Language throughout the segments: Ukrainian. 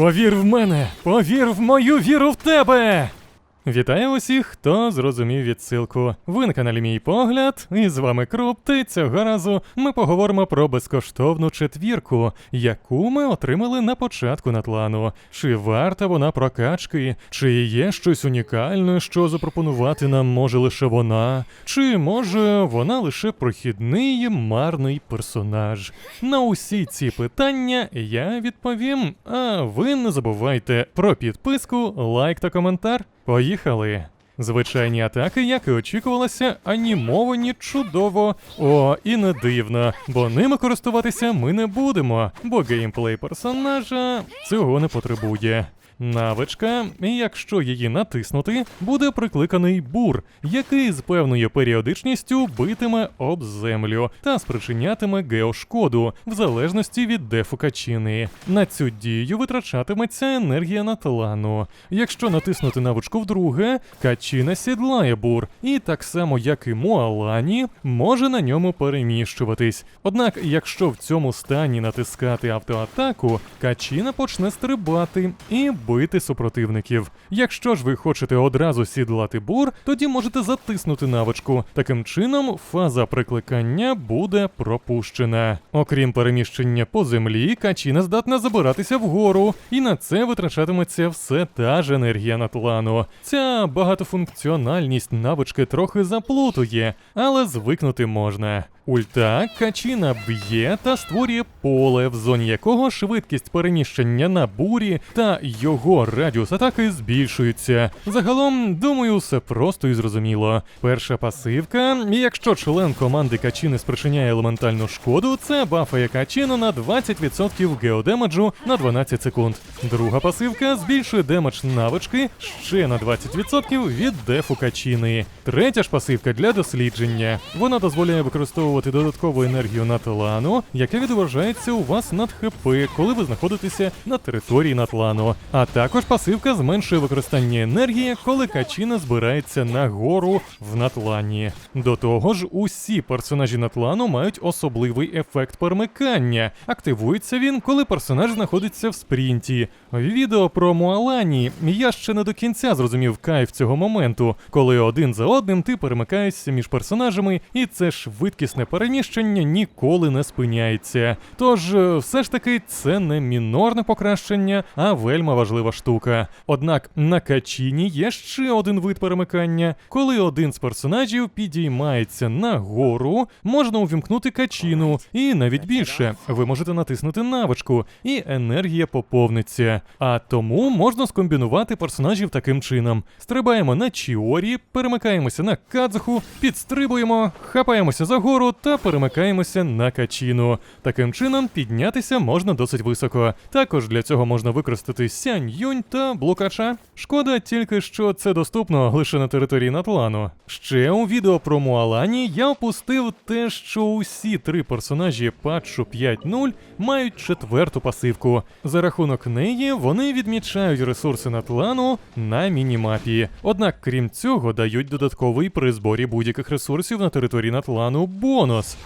Повір в мене! Повір в мою віру в тебе! Вітаю усіх, хто зрозумів відсилку. Ви на каналі Мій Погляд, і з вами Круп, та цього разу ми поговоримо про безкоштовну четвірку, яку ми отримали на початку натлану. Чи варта вона прокачки, чи є щось унікальне, що запропонувати нам може лише вона, чи може вона лише прохідний марний персонаж. На усі ці питання я відповім. А ви не забувайте про підписку, лайк та коментар. Поїхали! Звичайні атаки, як і очікувалося, анімовані чудово. О, і не дивно, бо ними користуватися ми не будемо, бо геймплей персонажа цього не потребує. Навичка, і якщо її натиснути, буде прикликаний бур, який з певною періодичністю битиме об землю та спричинятиме геошкоду в залежності від дефу качини. На цю дію витрачатиметься енергія натлану. Якщо натиснути навичку вдруге, качина сідлає бур, і так само як і Муалані, може на ньому переміщуватись. Однак, якщо в цьому стані натискати автоатаку, качина почне стрибати і бити супротивників. Якщо ж ви хочете одразу сідлати бур, тоді можете затиснути навичку. Таким чином, фаза прикликання буде пропущена. Окрім переміщення по землі, качина здатна забиратися вгору, і на це витрачатиметься все та ж енергія натлану. Ця багатофункціональність навички трохи заплутує, але звикнути можна. Ульта качина б'є та створює поле, в зоні якого швидкість переміщення на бурі та його радіус атаки збільшуються. Загалом, думаю, все просто і зрозуміло. Перша пасивка, якщо член команди качини спричиняє елементальну шкоду, це бафає качину на 20% геодемеджу на 12 секунд. Друга пасивка збільшує демедж навички ще на 20% від дефу качини. Третя ж пасивка для дослідження. Вона дозволяє використовувати додаткову енергію на талану, яка відображається у вас над ХП, коли ви знаходитеся на території натлану. А також пасивка зменшує використання енергії, коли качина збирається нагору в натлані. До того ж, усі персонажі натлану мають особливий ефект перемикання. Активується він, коли персонаж знаходиться в спринті. Відео про Муалані я ще не до кінця зрозумів кайф цього моменту, коли один за одним ти перемикаєшся між персонажами, і це швидкісне переміщення ніколи не спиняється. Тож, е, все ж таки, це не мінорне покращення, а вельма важлива штука. Однак на качіні є ще один вид перемикання. Коли один з персонажів підіймається нагору, можна увімкнути качіну, і навіть більше. Ви можете натиснути навичку, і енергія поповниться. А тому можна скомбінувати персонажів таким чином: стрибаємо на Чіорі, перемикаємося на Кадзуху, підстрибуємо, хапаємося за гору та перемикаємося на качіну. Таким чином піднятися можна досить високо. Також для цього можна використати сянь юнь та блукача. Шкода тільки, що це доступно лише на території Натлану. Ще у відео про Муалані я опустив те, що усі три персонажі патчу 5.0 мають четверту пасивку. За рахунок неї вони відмічають ресурси Натлану на мінімапі. Однак, крім цього, дають додатковий при зборі будь-яких ресурсів на території Натлану бонус.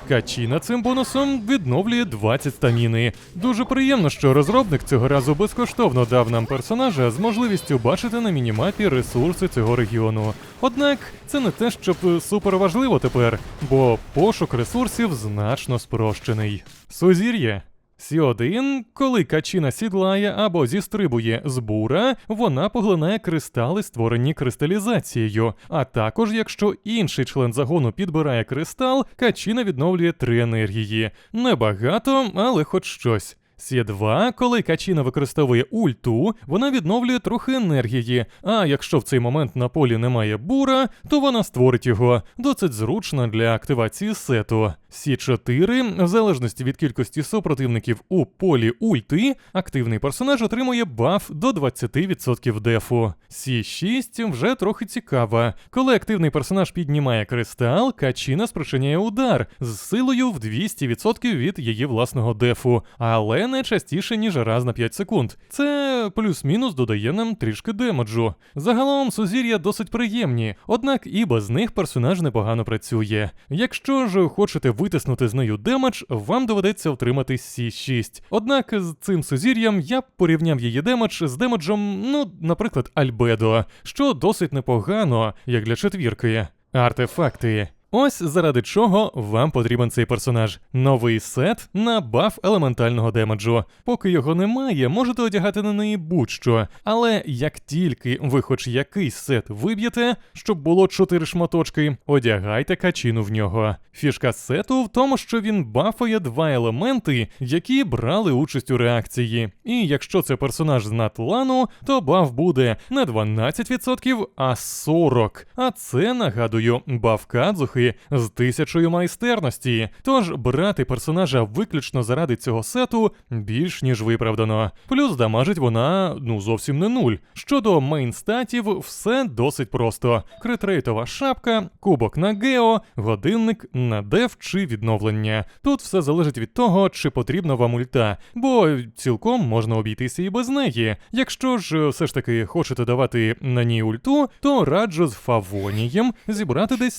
Качіна цим бонусом відновлює 20 стаміни. Дуже приємно, що розробник цього разу безкоштовно дав нам персонажа з можливістю бачити на мінімапі ресурси цього регіону. Однак це не те, що супер важливо тепер, бо пошук ресурсів значно спрощений. Сузір'я. Сі1, коли качина сідлає або зістрибує з бура, вона поглинає кристали, створені кристалізацією. А також, якщо інший член загону підбирає кристал, качина відновлює три енергії. Небагато, але хоч щось. Сі2, коли качина використовує ульту, вона відновлює трохи енергії. А якщо в цей момент на полі немає бура, то вона створить його. Досить зручно для активації сету. Сі4, в залежності від кількості супротивників у полі ульти, активний персонаж отримує баф до 20% дефу. Сі6 вже трохи цікава. Коли активний персонаж піднімає кристал, качина спричиняє удар з силою в 200% від її власного дефу, але не частіше, ніж раз на 5 секунд. Це плюс-мінус додає нам трішки демеджу. Загалом сузір'я досить приємні, однак і без них персонаж непогано працює. Якщо ж хочете витиснути з нею демедж, вам доведеться отримати С6. Однак з цим сузір'ям я порівняв її демедж з демеджем, ну, наприклад, Альбедо, що досить непогано, як для четвірки. Артефакти. Ось заради чого вам потрібен цей персонаж. Новий сет на баф елементального демеджу. Поки його немає, можете одягати на неї будь-що. Але як тільки ви хоч якийсь сет виб'єте, щоб було 4 шматочки, одягайте качину в нього. Фішка сету в тому, що він бафує два елементи, які брали участь у реакції. І якщо це персонаж з натлану, то баф буде не 12%, а 40%. А це, нагадую, баф Кадзухи з тисячою майстерності. Тож брати персонажа виключно заради цього сету більш ніж виправдано. Плюс дамажить вона ну зовсім не нуль. Щодо мейнстатів, все досить просто: критрейтова шапка, кубок на гео, годинник на деф чи відновлення. Тут все залежить від того, чи потрібна вам ульта, бо цілком можна обійтися і без неї. Якщо ж все ж таки хочете давати на ній ульту, то раджу з фавонієм зібрати десь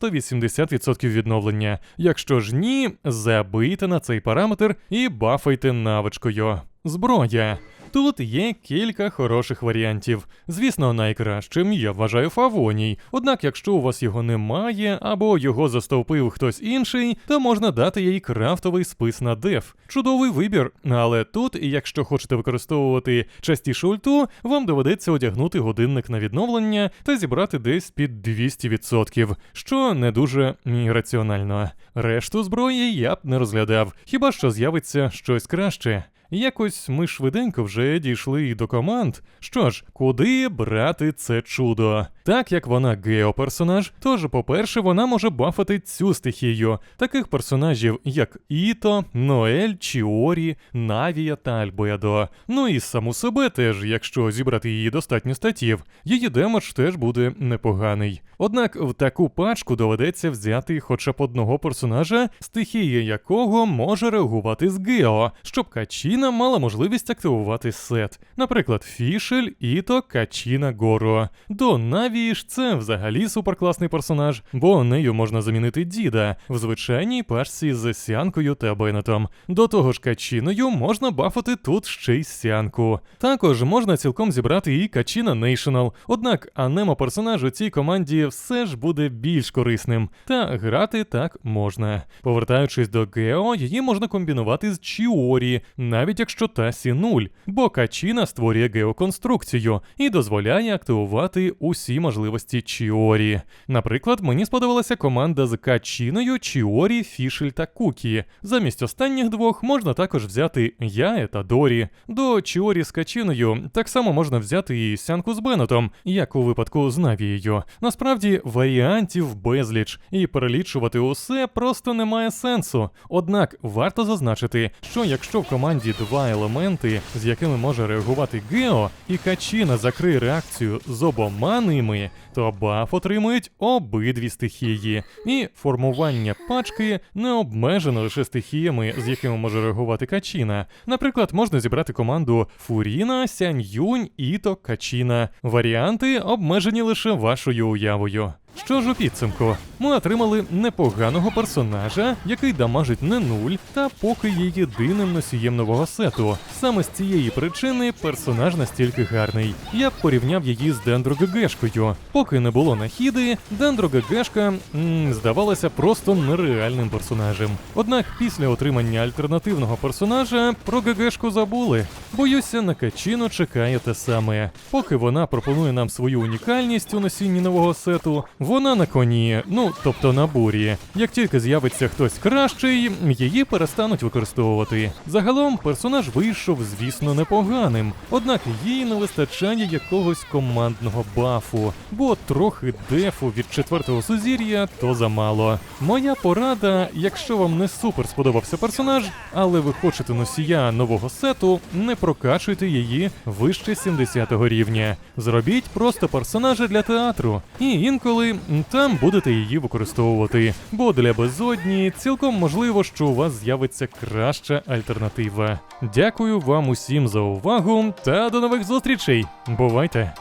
170-180% відновлення. Якщо ж ні, забийте на цей параметр і бафайте навичкою. Зброя. Тут є кілька хороших варіантів. Звісно, найкращим я вважаю Фавоній. Однак, якщо у вас його немає або його застовпив хтось інший, то можна дати їй крафтовий спис на деф. Чудовий вибір. Але тут, якщо хочете використовувати частіше ульту, вам доведеться одягнути годинник на відновлення та зібрати десь під 200%, що не дуже раціонально. Решту зброї я б не розглядав, хіба що з'явиться щось краще. Якось ми швиденько вже дійшли і до команд. Що ж, куди брати це чудо? Так як вона геоперсонаж, тож, по-перше, вона може бафати цю стихію. Таких персонажів, як Іто, Ноель, Чіорі, Навія та Альбедо. Ну і саму себе теж, якщо зібрати її достатньо статів, її демедж теж буде непоганий. Однак в таку пачку доведеться взяти хоча б одного персонажа, стихія якого може реагувати з гео, щоб качіна мала можливість активувати сет. Наприклад, Фішель, Іто, Качіна, Горо. До Навії ж це взагалі суперкласний персонаж, бо нею можна замінити діда в звичайній пачці з сянкою та бенетом. До того ж, качіною можна бафати тут ще й сянку. Також можна цілком зібрати і Качіна Нейшнл, однак анемо персонаж у цій команді все ж буде більш корисним, та грати так можна. Повертаючись до Гео, її можна комбінувати з Чіорі, навіть якщо Тасі нуль, бо Качіна створює геоконструкцію і дозволяє активувати усі можливості Чіорі. Наприклад, мені сподобалася команда з Качіною, Чіорі, Фішель та Кукі. Замість останніх двох можна також взяти Яе та Дорі. До Чіорі з Качіною так само можна взяти і Сянку з Беннетом, як у випадку з Навією. Насправді варіантів безліч, і перелічувати усе просто немає сенсу. Однак варто зазначити, що якщо в команді два елементи, з якими може реагувати Гео, і Качіна закриє реакцію з обома ними, то баф отримують обидві стихії, і формування пачки не обмежено лише стихіями, з якими може реагувати Качіна. Наприклад, можна зібрати команду Фуріна, Сянь-Юнь, Іто, Качіна. Варіанти обмежені лише вашою уявою. Що ж у підсумку? Ми отримали непоганого персонажа, який дамажить не нуль, та поки є єдиним носієм нового сету. Саме з цієї причини персонаж настільки гарний. Я б порівняв її з Дендро. Поки не було нахіди, Дендро здавалася просто нереальним персонажем. Однак після отримання альтернативного персонажа про ГГшку забули. Боюся, на Качіно чекає те саме. Поки вона пропонує нам свою унікальність у носінні нового сету, вона на коні, ну тобто на бурі. Як тільки з'явиться хтось кращий, її перестануть використовувати. Загалом персонаж вийшов, звісно, непоганим, однак їй не вистачає якогось командного бафу, бо трохи дефу від четвертого сузір'я то замало. Моя порада, якщо вам не супер сподобався персонаж, але ви хочете носія нового сету, не прокачуйте її вище 70-го рівня. Зробіть просто персонажа для театру, і інколи там будете її використовувати. Бо для безодні цілком можливо, що у вас з'явиться краща альтернатива. Дякую вам усім за увагу та до нових зустрічей. Бувайте!